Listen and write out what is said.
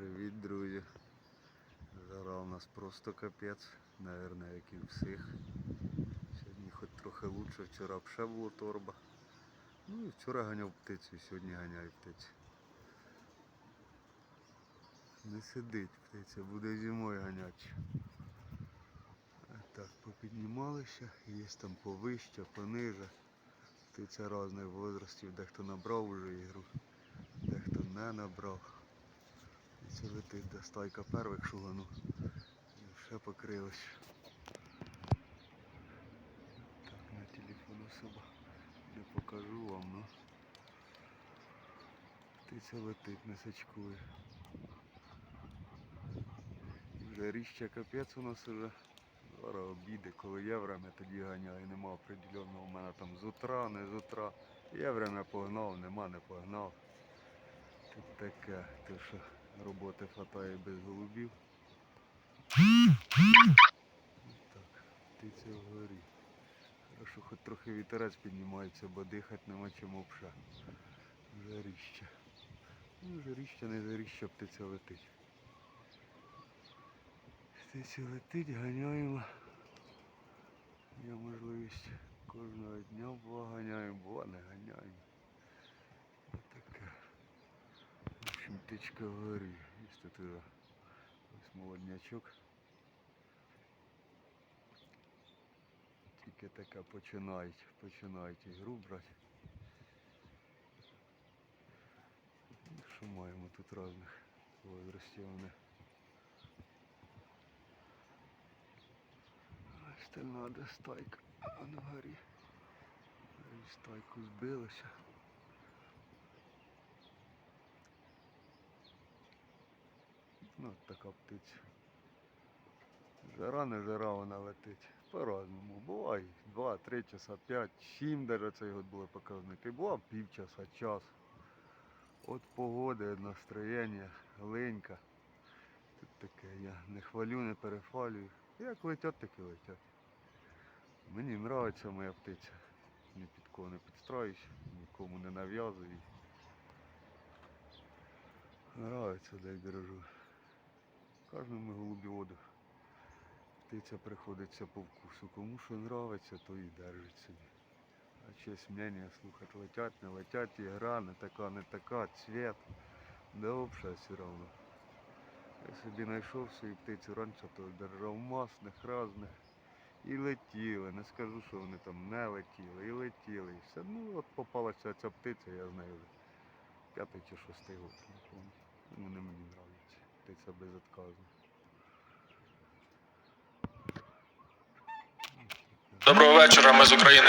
Привіт, друзі. Жара у нас просто капець, наверное, як і всіх. Сьогодні хоч трохи лучше, вчора ще було торба. Ну і вчора ганяв птицю, сьогодні ганяю птицю. Не сидить птиця, буде зимою ганять. А Так, попіднімалися, є там повище, пониже. Птиця різних возрастів, дехто набрав уже ігру, дехто не набрав. Це летить до стайка первих шугану. І ще покрилось. Так, на телефон особо не покажу вам, ну. Птиця летить, не сачкує. Вже ріща капець у нас уже. Зараз обіди, коли є тоді ганяю. Нема определенного у мене там з утра, не з утра. Є погнав, нема, не погнав. Тут таке, те, що роботи хватає без голубів. Так, птиця вгорі. Хорошо, хоч трохи вітерець піднімається, бо дихати нема чим взагалі. Жаріще. Ну, жаріще, не жаріще, птиця летить. Птиця летить, ганяємо. Є можливість кожного дня була ганяємо, була не ганяємо. Таке. Птичка вгорі. Є тут ось молоднячок. Тільки таке починають, починають ігру брати. Що маємо тут різних возрастів вони. Остальна де стайка. А на горі. Стайку збилося. Ну, така птиця. Жара не жара вона летить. По-разному. Буває 2-3 часа, 5, 7 даже цей год були показники. Була півчаса, час. От погоди, настроєння, ленька. Тут таке, я не хвалю, не перехвалюю. Як летять, так і летять. Мені подобається моя птиця. Ні під кого не підстраюсь, нікому не нав'язую. Нравиться, дай Кожному голубіводу птиця приходиться по вкусу. Кому що нравиться, то і держить собі. А честь мнення слухати летять, не летять, ігра не така, не така, цвет. Да взагалі все одно. Я собі знайшов свою птицю раніше, то держав масних різних. І летіли. Не скажу, що вони там не летіли, і летіли. І все. Ну от попалася ця птиця, я знаю п'ятий чи шостий год. Вони мені нравляться. Птиця безотказно. Доброго вечора, ми з України.